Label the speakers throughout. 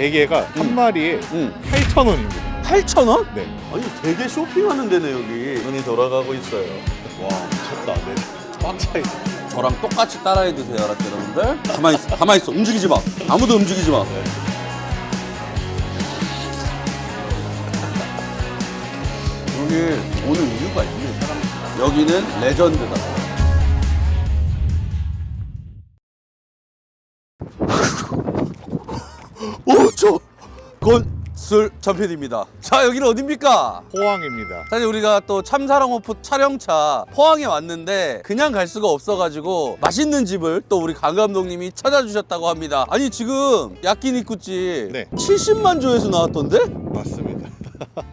Speaker 1: 대게가 한 마리에
Speaker 2: 응.
Speaker 1: 8,000원입니다.
Speaker 2: 8,000원?
Speaker 1: 네.
Speaker 2: 아니 되게 쇼핑하는 데네 여기 눈이 돌아가고 있어요
Speaker 1: 와, 미쳤다. 네. 꽉 차있어.
Speaker 2: 저랑 똑같이 따라해 주세요 알았죠 여러분들? 가만히 있어 가만히 있어 움직이지 마 아무도 움직이지 마 여기 오는 이유가 있네 사람 여기는 레전드다 오저 건술 전편입니다 자 여기는 어딥니까?
Speaker 1: 포항입니다.
Speaker 2: 사실 우리가 또 참사랑 오프 촬영차 포항에 왔는데 그냥 갈 수가 없어가지고 맛있는 집을 또 우리 강 감독님이 찾아주셨다고 합니다. 아니 지금 야끼니쿠집
Speaker 1: 네.
Speaker 2: 70만 조회수 나왔던데?
Speaker 1: 맞습니다.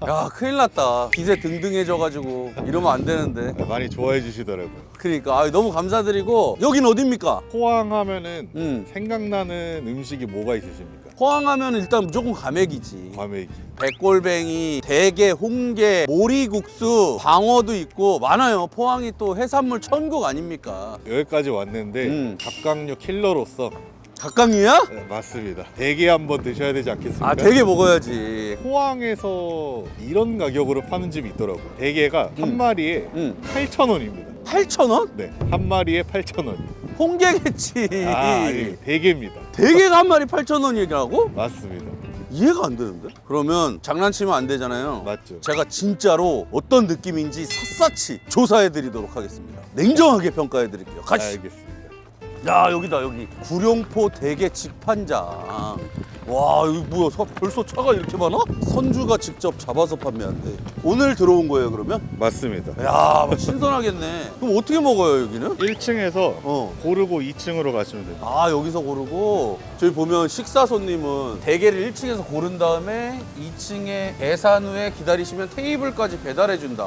Speaker 2: 야 큰일 났다. 기세 등등해져가지고 이러면 안 되는데.
Speaker 1: 네, 많이 좋아해 주시더라고요.
Speaker 2: 그러니까 아, 너무 감사드리고 여긴 어딥니까?
Speaker 1: 포항 하면은
Speaker 2: 음.
Speaker 1: 생각나는 음식이 뭐가 있으십니까?
Speaker 2: 포항하면 일단 무조건 가맥이지.
Speaker 1: 과메기.
Speaker 2: 백골뱅이, 대게, 홍게, 모리국수, 방어도 있고 많아요. 포항이 또 해산물 천국 아닙니까?
Speaker 1: 여기까지 왔는데
Speaker 2: 음.
Speaker 1: 갑각류 킬러로서
Speaker 2: 각각이야?
Speaker 1: 네, 맞습니다. 대게 한번 드셔야 되지 않겠습니까?
Speaker 2: 아 되게 먹어야지.
Speaker 1: 포항에서 이런 가격으로 파는 집이 있더라고요. 대게가
Speaker 2: 음.
Speaker 1: 한 마리에
Speaker 2: 응.
Speaker 1: 8,000원입니다.
Speaker 2: 8,000원?
Speaker 1: 네, 한 마리에 8,000원.
Speaker 2: 홍게겠지.
Speaker 1: 아, 아니, 대게입니다.
Speaker 2: 대게가 한 마리 8,000원이라고?
Speaker 1: 맞습니다.
Speaker 2: 이해가 안 되는데? 그러면 장난치면 안 되잖아요.
Speaker 1: 맞죠.
Speaker 2: 제가 진짜로 어떤 느낌인지 샅샅이 조사해 드리도록 하겠습니다. 냉정하게 평가해 드릴게요. 같이.
Speaker 1: 알겠습니다.
Speaker 2: 야, 여기다 여기. 구룡포 대게 직판장. 와, 여기 뭐야? 서- 벌써 차가 이렇게 많아? 선주가 직접 잡아서 판매한대. 오늘 들어온 거예요, 그러면?
Speaker 1: 맞습니다.
Speaker 2: 야, 신선하겠네. 그럼 어떻게 먹어요, 여기는?
Speaker 1: 1층에서
Speaker 2: 어.
Speaker 1: 고르고 2층으로 가시면 됩니다.
Speaker 2: 아 여기서 고르고 저희 보면 식사 손님은 대게를 1층에서 고른 다음에 2층에 계산 후에 기다리시면 테이블까지 배달해 준다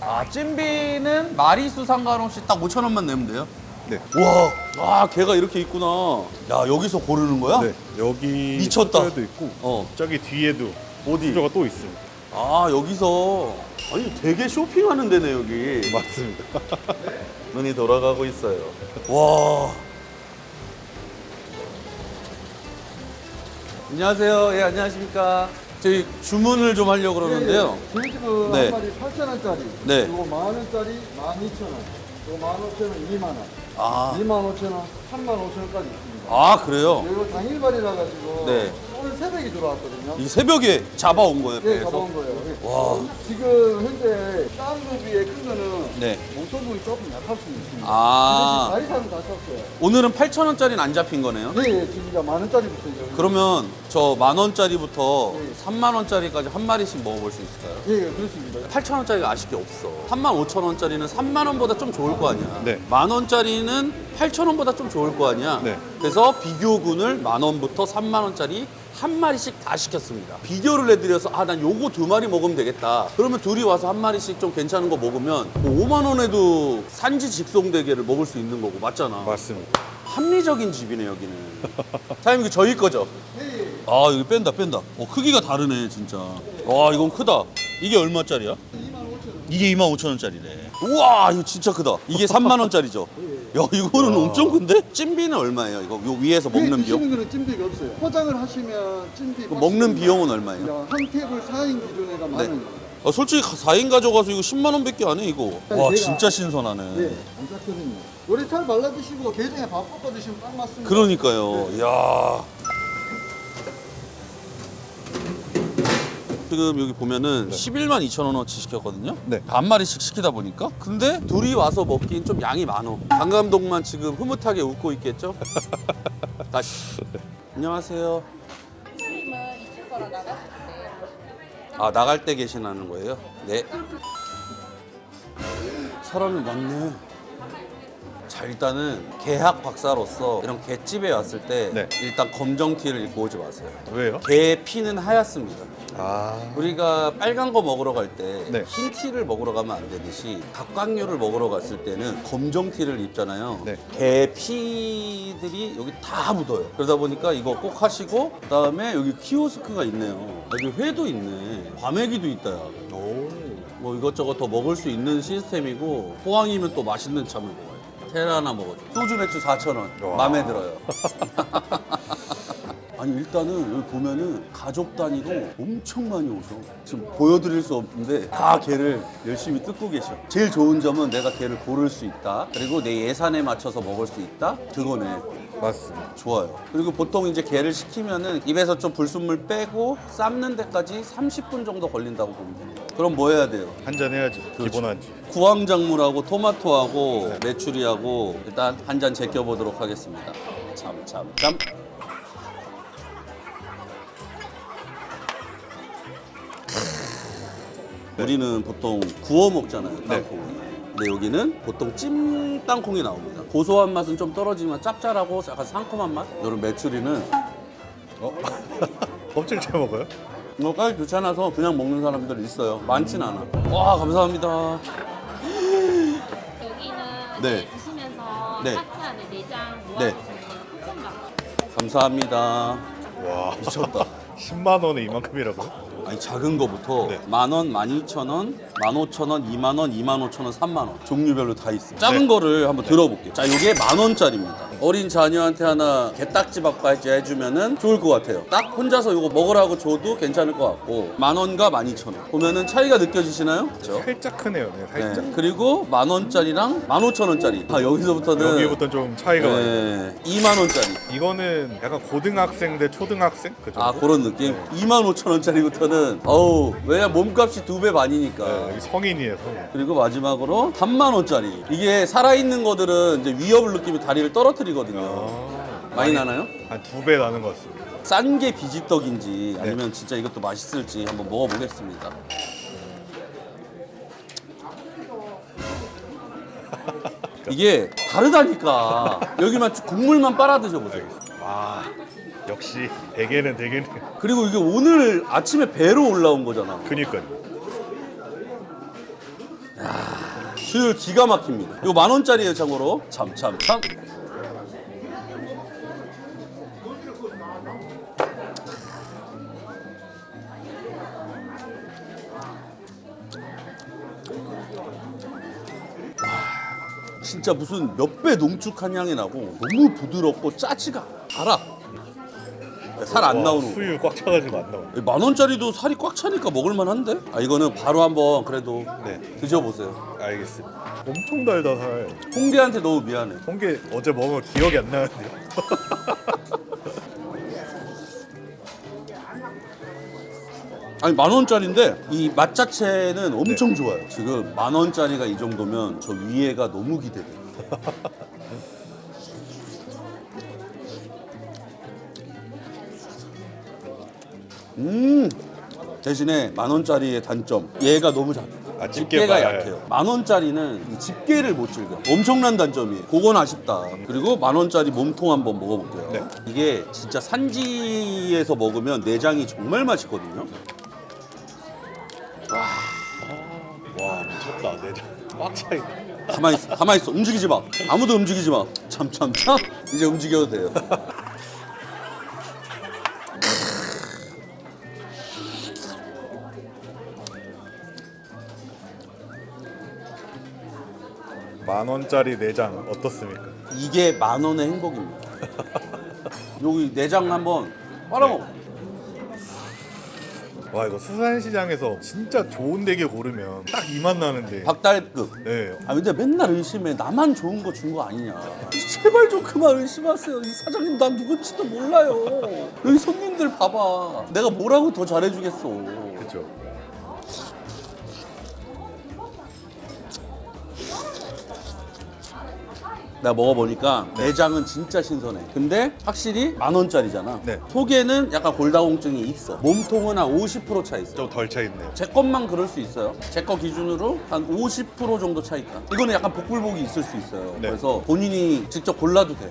Speaker 2: 아 찜비는 마리수 상관없이 딱 5천 원만 내면 돼요?
Speaker 1: 네.
Speaker 2: 와, 아 걔가 이렇게 있구나 야 여기서 고르는 거야?
Speaker 1: 네, 여기
Speaker 2: 미쳤다.
Speaker 1: 도 있고
Speaker 2: 어.
Speaker 1: 저기 뒤에도
Speaker 2: 어디?
Speaker 1: 수저가 또 있습니다.
Speaker 2: 아 여기서 아니 되게 쇼핑하는 데네 여기
Speaker 1: 맞습니다.
Speaker 2: 눈이 돌아가고 있어요. 와. 안녕하세요. 예, 안녕하십니까. 저희 주문을 좀 하려고 그러는데요.
Speaker 3: 돼지고
Speaker 2: 네.
Speaker 3: 한 마리 8,000원짜리.
Speaker 2: 네.
Speaker 3: 이거 만 원짜리 12,000원. 이거 15,000원 2만 원.
Speaker 2: 아.
Speaker 3: 25,000원, 35,000원까지 있습니다.
Speaker 2: 아, 그래요?
Speaker 3: 이거 당일발이라 가지고
Speaker 2: 네.
Speaker 3: 오늘 새벽에 들어왔거든요.
Speaker 2: 이 새벽에 잡아온 거예요,
Speaker 3: 네,
Speaker 2: 배에서?
Speaker 3: 가져온 거예요. 네.
Speaker 2: 와.
Speaker 3: 지금 현재 딴거 비해 큰 거는
Speaker 2: 네.
Speaker 3: 몸통이 조금 약할 수 있습니다.
Speaker 2: 아.
Speaker 3: 다리 사는 다 쳤어요.
Speaker 2: 오늘은 8,000원짜리는 안 잡힌 거네요?
Speaker 3: 네, 예, 이제 만 원짜리부터 이제.
Speaker 2: 그러면 저 만 원짜리부터
Speaker 3: 네.
Speaker 2: 3만 원짜리까지 한 마리씩 먹어볼 수 있을까요?
Speaker 3: 예, 예, 그렇습니다.
Speaker 2: 8천 원짜리가 아쉽게 없어. 3만 5천 원짜리는 3만 원보다 좀 좋을 거 아니야.
Speaker 1: 네.
Speaker 2: 만 원짜리는 8천 원보다 좀 좋을 거 아니야.
Speaker 1: 네.
Speaker 2: 그래서 비교군을 만 원부터 3만 원짜리 한 마리씩 다 시켰습니다. 비교를 해드려서 아 난 요거 두 마리 먹으면 되겠다. 그러면 둘이 와서 한 마리씩 좀 괜찮은 거 먹으면 뭐 5만 원에도 산지 직송 대게를 먹을 수 있는 거고 맞잖아.
Speaker 1: 맞습니다.
Speaker 2: 합리적인 집이네 여기는. 사장님 이거 저희 거죠? 아 이거 뺀다 뺀다. 어 크기가 다르네 진짜. 와 이건 크다. 이게 얼마짜리야? 이게 2만 5천 원짜리래. 우와 이거 진짜 크다. 이게 3만 원짜리죠. 야 이거는 엄청 큰데? 찜비는 얼마예요? 이거 요 위에서 먹는 비용?
Speaker 3: 드시는 거는 찜비가 없어요. 포장을 하시면.
Speaker 2: 그 먹는. 비용은 얼마예요?
Speaker 3: 한 테이블 4인 기준에가 만
Speaker 2: 네.
Speaker 3: 원입니다.
Speaker 2: 아, 솔직히 4인 가져가서 이거 10만 원밖에 안 해 이거. 와
Speaker 3: 내가-
Speaker 2: 진짜 신선하네.
Speaker 3: 네, 안. 요리 살 발라 드시고 게장에 밥 볶아 드시면 딱 맞습니다.
Speaker 2: 그러니까요.
Speaker 3: 네.
Speaker 2: 야. 지금 여기 보면은 11만 2천 원어치 시켰거든요.
Speaker 1: 네.
Speaker 2: 반 마리씩 시키다 보니까. 근데 둘이 와서 먹긴 좀 양이 많어. 강 감독만 지금 흐뭇하게 웃고 있겠죠? 다시. 안녕하세요.
Speaker 4: 선생님은 이쪽 거라 나가실 때
Speaker 2: 아 나갈 때 계시나는 거예요? 네. 사람이 많네. 자 일단은 개학 박사로서 이런 개집에 왔을 때
Speaker 1: 네.
Speaker 2: 일단 검정 티를 입고 오지 마세요.
Speaker 1: 왜요?
Speaker 2: 개 피는 하얗습니다.
Speaker 1: 아,
Speaker 2: 우리가 빨간 거 먹으러 갈 때 흰
Speaker 1: 네.
Speaker 2: 티를 먹으러 가면 안 되듯이 각각류를 먹으러 갔을 때는 검정 티를 입잖아요.
Speaker 1: 네.
Speaker 2: 개 피들이 여기 다 묻어요. 그러다 보니까 이거 꼭 하시고 그다음에 여기 키오스크가 있네요. 여기 회도 있네. 과메기도 있다. 야.
Speaker 1: 오.
Speaker 2: 뭐 이것저것 더 먹을 수 있는 시스템이고 포항이면 또 맛있는 참을. 테라 하나 먹어줘. 소주 맥주 4,000원.
Speaker 1: 와.
Speaker 2: 마음에 들어요. 아니 일단은 여기 보면은 가족 단위로 엄청 많이 오셔. 지금 보여드릴 수 없는데 다 게를 열심히 뜯고 계셔. 제일 좋은 점은 내가 게를 고를 수 있다. 그리고 내 예산에 맞춰서 먹을 수 있다. 그거네.
Speaker 1: 맞습니다.
Speaker 2: 좋아요. 그리고 보통 이제 게를 시키면은 입에서 좀 불순물 빼고 삶는 데까지 30분 정도 걸린다고 보면 돼요. 그럼 뭐 해야 돼요?
Speaker 1: 한 잔 해야지. 기본 한지.
Speaker 2: 구황작물하고 토마토하고 메추리하고 일단 한 잔 제껴보도록 하겠습니다. 참, 참, 참. 우리는 보통 구워 먹잖아요, 땅콩. 근데 여기는 보통 찜 땅콩이 나옵니다. 고소한 맛은 좀 떨어지지만 짭짤하고 약간 상큼한 맛? 이런 메추리는
Speaker 1: 어? 껍질 채 먹어요?
Speaker 2: 뭐까지 귀찮아서 그냥 먹는 사람들 있어요. 많진 않아. 와, 감사합니다.
Speaker 5: 여기는
Speaker 2: 네.
Speaker 5: 네. 드시면서
Speaker 2: 네.
Speaker 5: 카트 안에 내장
Speaker 2: 네. 감사합니다.
Speaker 1: 와,
Speaker 2: 미쳤다.
Speaker 1: 10만 원에 이만큼이라고요?
Speaker 2: 아니 작은 거부터
Speaker 1: 네.
Speaker 2: 만 원, 만 이천 원, 만 오천 원, 이만 원, 이만 오천 원, 삼만 원 종류별로 다 있어요. 작은
Speaker 1: 네.
Speaker 2: 거를 한번 들어볼게요. 자, 이게 만 원짜리입니다. 어린 자녀한테 하나 게딱지밥까지 해주면은 좋을 것 같아요. 딱 혼자서 이거 먹으라고 줘도 괜찮을 것 같고 만 원과 만 이천 원 보면은 차이가 느껴지시나요? 그렇죠?
Speaker 1: 살짝 크네요. 네, 살짝.
Speaker 2: 네. 그리고 만 원짜리랑 만 오천 원짜리. 아 여기서부터는
Speaker 1: 여기부터 좀 차이가 많아요.
Speaker 2: 네, 2만 원짜리.
Speaker 1: 이거는 약간 고등학생 대 초등학생 그 정도?
Speaker 2: 아 그런 느낌?
Speaker 1: 네.
Speaker 2: 2만 5천 원짜리부터는 어우 왜냐 몸값이 두 배 반이니까
Speaker 1: 네, 여기 성인이에요, 성인.
Speaker 2: 그리고 마지막으로 3만 원짜리 이게 살아있는 거들은 이제 위협을 느끼면 다리를 떨어뜨리거든요
Speaker 1: 아,
Speaker 2: 많이 나나요?
Speaker 1: 한 두 배 나는 것 같습니다.
Speaker 2: 싼 게 비지떡인지
Speaker 1: 네.
Speaker 2: 아니면 진짜 이것도 맛있을지 한번 먹어보겠습니다 이게 다르다니까 여기만 국물만 빨아 드셔보세요
Speaker 1: 와, 역시 대게는 대게는.
Speaker 2: 그리고 이게 오늘 아침에 배로 올라온 거잖아
Speaker 1: 그니까요.
Speaker 2: 수율 기가 막힙니다. 이거 만 원짜리예요, 참고로. 참, 참, 참. 와, 진짜 무슨 몇 배 농축한 향이 나고 너무 부드럽고 짜지가 않아. 살안
Speaker 1: 와,
Speaker 2: 나오는 거.
Speaker 1: 수유 꽉 차가지고 안 나오네.
Speaker 2: 만 원짜리도 살이 꽉 차니까 먹을만한데? 아 이거는 바로 한번 그래도
Speaker 1: 네.
Speaker 2: 드셔보세요.
Speaker 1: 알겠습니다. 엄청 달다 살.
Speaker 2: 홍게한테 너무 미안해.
Speaker 1: 홍게 어제 먹은 거 기억이 안 나는데요.
Speaker 2: 아니 만 원짜리인데 이 맛 자체는 엄청 좋아요. 지금 만 원짜리가 이 정도면 저 위에가 너무 기대돼. 음 대신에 만 원짜리의 단점 얘가 너무 작아.
Speaker 1: 아, 집게
Speaker 2: 집게가. 약해요. 만 원짜리는 이 집게를 못 즐겨. 엄청난 단점이에요. 그건 아쉽다. 그리고 만 원짜리 몸통 한번 먹어볼게요.
Speaker 1: 네. 이게
Speaker 2: 진짜 산지에서 먹으면 내장이 정말 맛있거든요.
Speaker 1: 와, 미쳤다. 내장 꽉 차 있네.
Speaker 2: 가만히 있어. 가만히 있어. 움직이지 마. 아무도 움직이지 마. 참, 참, 참. 이제 움직여도 돼요.
Speaker 1: 만 원짜리 내장 어떻습니까?
Speaker 2: 이게 만 원의 행복입니다. 여기 내장 한번 빨아먹어.
Speaker 1: 와, 이거 수산시장에서 진짜 좋은 대게 고르면 딱 이 맛 나는데.
Speaker 2: 박달급.
Speaker 1: 네.
Speaker 2: 아 근데 맨날 의심해. 나만 좋은 거 준 거 아니냐. 제발 좀 그만 의심하세요. 이 사장님 난 누군지도 몰라요. 여기 손님들 봐봐. 내가 뭐라고 더 잘해주겠어.
Speaker 1: 그렇
Speaker 2: 내가 먹어보니까 내장은 진짜 신선해. 근데 확실히 만 원짜리잖아.
Speaker 1: 네.
Speaker 2: 속에는 약간 골다공증이 있어. 몸통은 한 50%차 있어.
Speaker 1: 좀 덜 차 있네요.
Speaker 2: 제 것만 그럴 수 있어요. 제 거 기준으로 한 50% 정도 차 있다. 이거는 약간 복불복이 있을 수 있어요.
Speaker 1: 네.
Speaker 2: 그래서 본인이 직접 골라도 돼.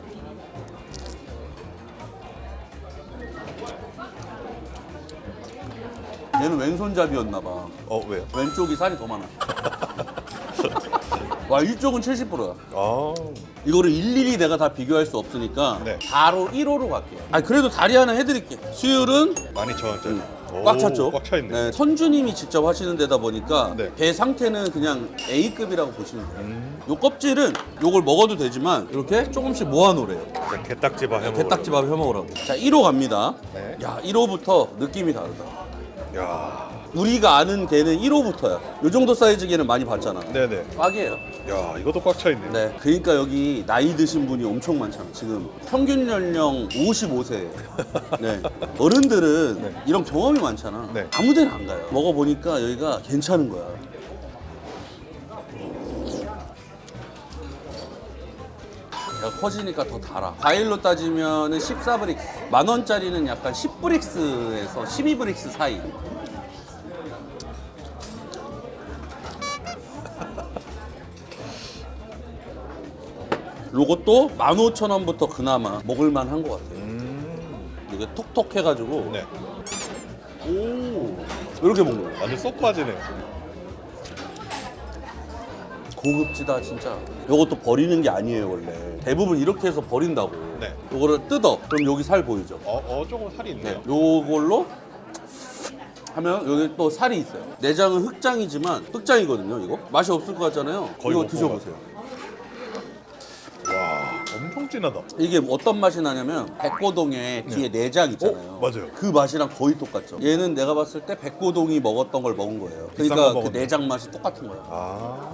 Speaker 2: 얘는 왼손잡이였나 봐.
Speaker 1: 어, 왜요?
Speaker 2: 왼쪽이 살이 더 많아. 와 이쪽은 70%야.
Speaker 1: 아,
Speaker 2: 이거를 일일이 내가 다 비교할 수 없으니까
Speaker 1: 네.
Speaker 2: 바로 1호로 갈게요. 아 그래도 다리 하나 해드릴게. 수율은
Speaker 1: 12,000원짜리. 오,
Speaker 2: 꽉 찼죠?
Speaker 1: 꽉 차 있네.
Speaker 2: 네, 선주님이 직접 하시는 데다 보니까
Speaker 1: 네.
Speaker 2: 배 상태는 그냥 A급이라고 보시면 돼요.
Speaker 1: 음.
Speaker 2: 요 껍질은 요걸 먹어도 되지만 이렇게 조금씩 모아놓으래요.
Speaker 1: 자, 개딱지밥 해 먹어.
Speaker 2: 게딱지밥 해먹으라고. 자, 1호 갑니다.
Speaker 1: 네.
Speaker 2: 야, 1호부터 느낌이 다르다.
Speaker 1: 야,
Speaker 2: 우리가 아는 개는 1호부터야. 요 정도 사이즈 개는 많이 봤잖아.
Speaker 1: 네네.
Speaker 2: 빡이에요.
Speaker 1: 야, 이것도 꽉 차 있네.
Speaker 2: 네. 그러니까 여기 나이 드신 분이 엄청 많잖아. 지금 평균 연령 55세예요. 네. 어른들은 이런 경험이 많잖아.
Speaker 1: 네.
Speaker 2: 아무 데나 안 가요. 먹어보니까 여기가 괜찮은 거야. 얘가 커지니까 더 달아. 과일로 따지면은 14브릭스. 만 원짜리는 약간 10브릭스에서 12브릭스 사이. 요것도 15,000원부터 그나마 먹을만 한 것 같아요.
Speaker 1: 음.
Speaker 2: 이게 톡톡 해가지고.
Speaker 1: 네.
Speaker 2: 오. 이렇게 먹는 거야.
Speaker 1: 완전 쏙 빠지네.
Speaker 2: 고급지다, 진짜. 요것도 버리는 게 아니에요, 원래. 대부분 이렇게 해서 버린다고.
Speaker 1: 네.
Speaker 2: 요거를 뜯어. 그럼 여기 살 보이죠?
Speaker 1: 어, 어, 조금 살이
Speaker 2: 네.
Speaker 1: 있네요.
Speaker 2: 요걸로 하면 여기 또 살이 있어요. 내장은 흑장이지만 흑장이거든요, 이거. 맛이 없을 것 같잖아요.
Speaker 1: 거의
Speaker 2: 이거
Speaker 1: 못
Speaker 2: 드셔보세요.
Speaker 1: 와, 엄청 진하다.
Speaker 2: 이게 어떤 맛이 나냐면 백고동에 뒤에 내장 있잖아요.
Speaker 1: 어? 맞아요.
Speaker 2: 그 맛이랑 거의 똑같죠. 얘는 내가 봤을 때 백고동이 먹었던 걸 먹은 거예요.
Speaker 1: 비싼
Speaker 2: 그러니까 거그
Speaker 1: 먹었네.
Speaker 2: 내장 맛이 똑같은 거예요.
Speaker 1: 아.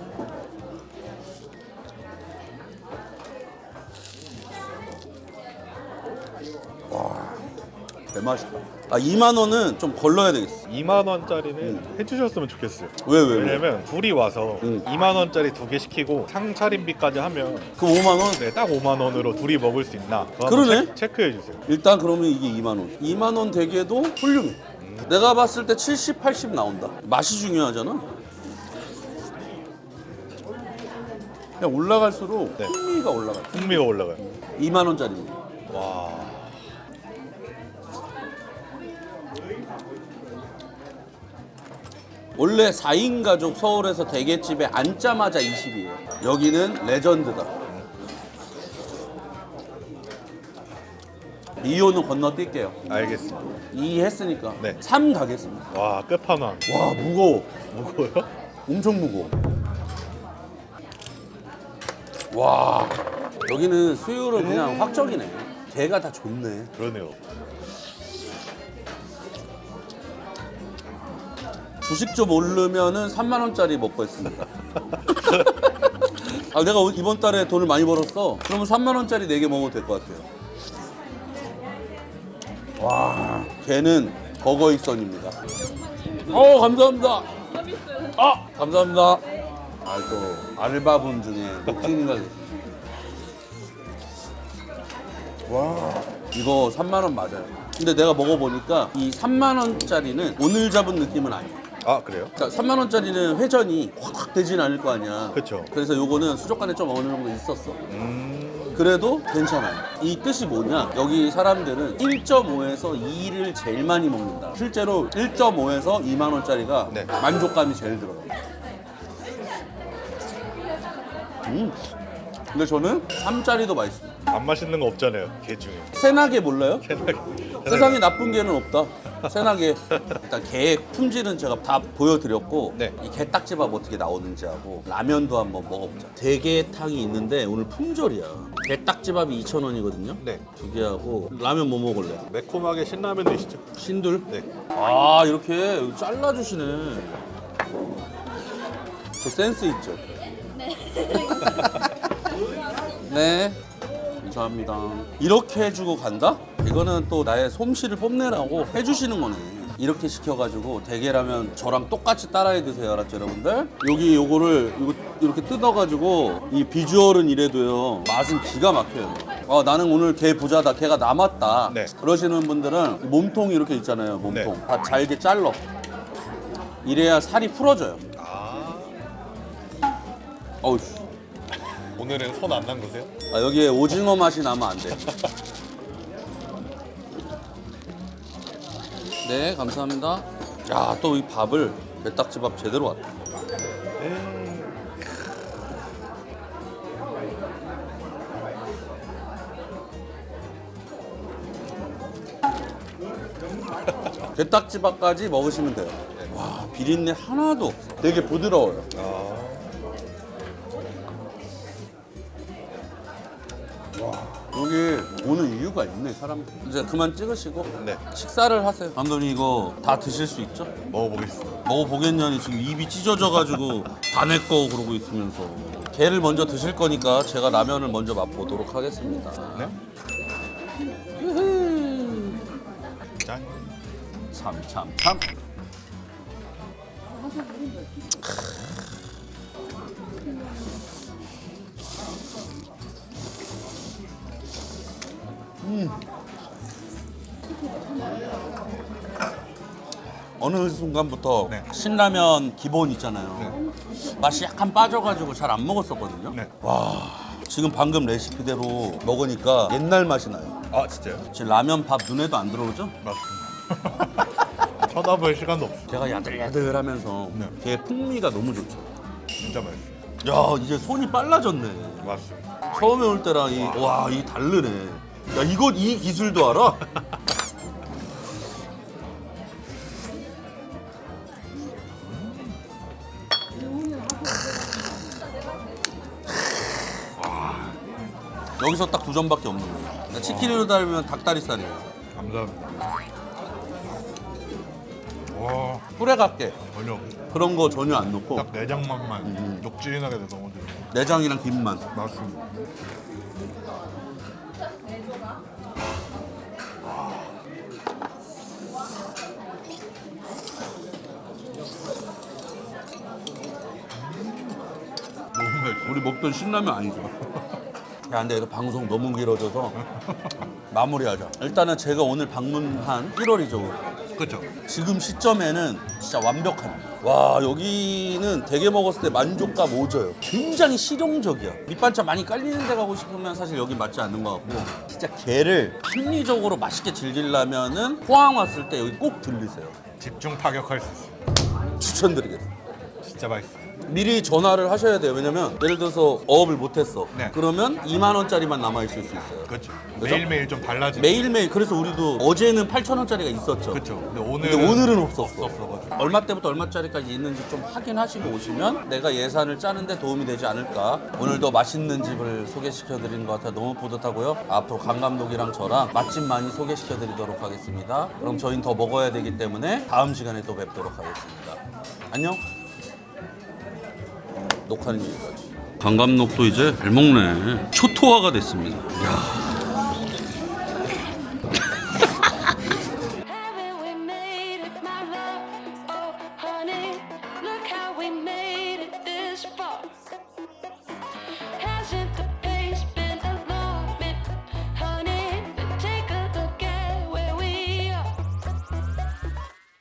Speaker 2: 대맛이다. 아 2만 원은 좀 걸러야 되겠어.
Speaker 1: 2만 원짜리는 해주셨으면 좋겠어요.
Speaker 2: 왜 왜 왜?
Speaker 1: 왜냐면 둘이 와서
Speaker 2: 음.
Speaker 1: 2만 원짜리 두 개 시키고 상차림비까지 하면
Speaker 2: 그 5만 원?
Speaker 1: 네, 딱 5만 원으로 둘이 먹을 수 있나? 그거 한번
Speaker 2: 그러네.
Speaker 1: 체- 체크해 주세요.
Speaker 2: 일단 그러면 이게 2만 원. 2만 원 대게도 훌륭해. 내가 봤을 때 70, 80 나온다. 맛이 중요하잖아. 그냥 올라갈수록
Speaker 1: 네.
Speaker 2: 풍미가 올라가.
Speaker 1: 풍미가 올라가요.
Speaker 2: 2만 원짜리입니다.
Speaker 1: 와.
Speaker 2: 원래 4인 가족 서울에서 대게집에 앉자마자 20이에요. 여기는 레전드다. 이호는 건너뛸게요.
Speaker 1: 알겠습니다.
Speaker 2: 2 했으니까
Speaker 1: 네.
Speaker 2: 3 가겠습니다.
Speaker 1: 와, 끝판왕.
Speaker 2: 와 무거워.
Speaker 1: 무거워요?
Speaker 2: 엄청 무거워. 와 여기는 수율은 그냥 확정이네. 개가 다 좋네.
Speaker 1: 그러네요.
Speaker 2: 주식 좀 오르면은 3만 원짜리 먹고 있습니다. 아 내가 이번 달에 돈을 많이 벌었어. 그러면 3만 원짜리 4개 먹어도 될것 같아요. 와, 걔는 버거익선입니다. 어, 감사합니다. 아, 감사합니다. 아이고 알바분 중에 녹진이가 계시네. 와, 이거 3만 원 맞아요. 근데 내가 먹어보니까 이 3만 원짜리는 오늘 잡은 느낌은 아니야.
Speaker 1: 아, 그래요?
Speaker 2: 그러니까 3만 원짜리는 회전이 확확 되진 않을 거 아니야.
Speaker 1: 그쵸.
Speaker 2: 그래서 요거는 수족관에 좀 어느 정도 있었어.
Speaker 1: 음.
Speaker 2: 그래도 괜찮아요. 이 뜻이 뭐냐? 여기 사람들은 1.5에서 2를 제일 많이 먹는다. 실제로 1.5에서 2만 원짜리가
Speaker 1: 네.
Speaker 2: 만족감이 제일 들어요. 음. 근데 저는 3짜리도 맛있어요.
Speaker 1: 안 맛있는 거 없잖아요. 개 중에.
Speaker 2: 세나게 몰라요?
Speaker 1: 세상에.
Speaker 2: 세상에 나쁜 개는 없다. 세나게. 일단 개 품질은 제가 다 보여드렸고
Speaker 1: 네.
Speaker 2: 이 게딱지밥 어떻게 나오는지 하고 라면도 한번 먹어보자. 대게탕이 있는데 오늘 품절이야. 게딱지밥이 2,000원이거든요.
Speaker 1: 네.
Speaker 2: 두 개 하고 라면 뭐 먹을래?
Speaker 1: 매콤하게 신라면 드시죠.
Speaker 2: 신둘?
Speaker 1: 네.
Speaker 2: 아 이렇게 잘라주시네. 저 센스 있죠? 네. 네. 감사합니다. 이렇게 해주고 간다? 이거는 또 나의 솜씨를 뽐내라고 해주시는 거네. 이렇게 시켜가지고 대게라면 저랑 똑같이 따라해 드세요, 알았죠, 여러분들? 여기 요거를 이거 이렇게 뜯어가지고 이 비주얼은 이래도요 맛은 기가 막혀요. 아 나는 오늘 개 부자다, 개가 남았다.
Speaker 1: 네.
Speaker 2: 그러시는 분들은 몸통이 이렇게 있잖아요, 몸통.
Speaker 1: 네.
Speaker 2: 다 잘게 잘라. 이래야 살이 풀어져요.
Speaker 1: 아.
Speaker 2: 어우,
Speaker 1: 오늘은 손 안 담그세요?
Speaker 2: 아, 여기에 오징어 맛이 나면 안 돼. 네, 감사합니다. 야, 또 이 밥을 배딱지밥 제대로 왔다. 게딱지밥까지 먹으시면 돼요. 와 비린내 하나도 없어. 되게 부드러워요. 오는 이유가 있네 사람들. 이제 그만 찍으시고
Speaker 1: 네.
Speaker 2: 식사를 하세요. 감독님 이거 다 드실 수 있죠?
Speaker 1: 먹어보겠습니다.
Speaker 2: 먹어보겠냐니 지금 입이 찢어져가지고 다 내 거 그러고 있으면서 게를 먼저 드실 거니까 제가 라면을 먼저 맛보도록 하겠습니다.
Speaker 1: 네. 짠.
Speaker 2: 참 참 참. 어느 순간부터
Speaker 1: 네.
Speaker 2: 신라면 기본 있잖아요. 맛이 약간 빠져가지고 잘 안 먹었었거든요.
Speaker 1: 네.
Speaker 2: 지금 방금 레시피대로 먹으니까 옛날 맛이 나요.
Speaker 1: 아 진짜요?
Speaker 2: 지금 라면 밥 눈에도 안 들어오죠?
Speaker 1: 맞습니다. 쳐다볼 시간도 없어.
Speaker 2: 제가 야들야들하면서
Speaker 1: 네.
Speaker 2: 걔 풍미가 너무 좋죠.
Speaker 1: 진짜 맛있어.
Speaker 2: 야 이제 손이 빨라졌네.
Speaker 1: 맞습니다.
Speaker 2: 처음에 올 때랑 이와이 다르네. 야 이거 이 기술도 알아? 여기서 딱 두 점밖에 없는 거예요. 그러니까 치킨으로 달면 닭다리살이에요.
Speaker 1: 감사합니다. 와
Speaker 2: 후레갑게
Speaker 1: 전혀
Speaker 2: 그런 거 전혀 안 넣고
Speaker 1: 딱 내장 맛만
Speaker 2: 음.
Speaker 1: 녹진하게 돼서 너무 좋아요.
Speaker 2: 내장이랑 김만.
Speaker 1: 맞습니다.
Speaker 2: 우리 먹던 신라면 아니죠? 야 근데 이거 방송 너무 길어져서 마무리하자. 일단은 제가 오늘 방문한 1월이죠.
Speaker 1: 그렇죠.
Speaker 2: 지금 시점에는 진짜 완벽합니다. 와 여기는 대게 먹었을 때 만족감 오져요. 굉장히 실용적이야. 밑반찬 많이 깔리는 데 가고 싶으면 사실 여기 맞지 않는 것 같고 진짜 게를 합리적으로 맛있게 즐기려면은 포항 왔을 때 여기 꼭 들리세요.
Speaker 1: 집중 타격할 수 있어.
Speaker 2: 추천드리겠습니다.
Speaker 1: 진짜 맛있어.
Speaker 2: 미리 전화를 하셔야 돼요. 왜냐면 예를 들어서 어업을 못했어.
Speaker 1: 네.
Speaker 2: 그러면 2만 원짜리만 남아 있을 수 있어요.
Speaker 1: 그렇죠.
Speaker 2: 그죠?
Speaker 1: 매일매일 좀 달라지.
Speaker 2: 매일매일 그래서 우리도 어제는 8천 원짜리가 있었죠.
Speaker 1: 그렇죠. 근데
Speaker 2: 근데
Speaker 1: 오늘은
Speaker 2: 오늘은 없었어.
Speaker 1: 없었어가지고.
Speaker 2: 얼마 때부터 얼마짜리까지 있는지 좀 확인하시고 오시면 내가 예산을 짜는데 도움이 되지 않을까. 오늘도 맛있는 집을 소개시켜 드린 것 같아 너무 뿌듯하고요. 앞으로 강 감독이랑 저랑 맛집 많이 소개시켜 드리도록 하겠습니다. 그럼 저희는 더 먹어야 되기 때문에 다음 시간에 또 뵙도록 하겠습니다. 안녕. 녹화는 여기까지. 강감독도 이제 잘 먹네. 초토화가 됐습니다. 야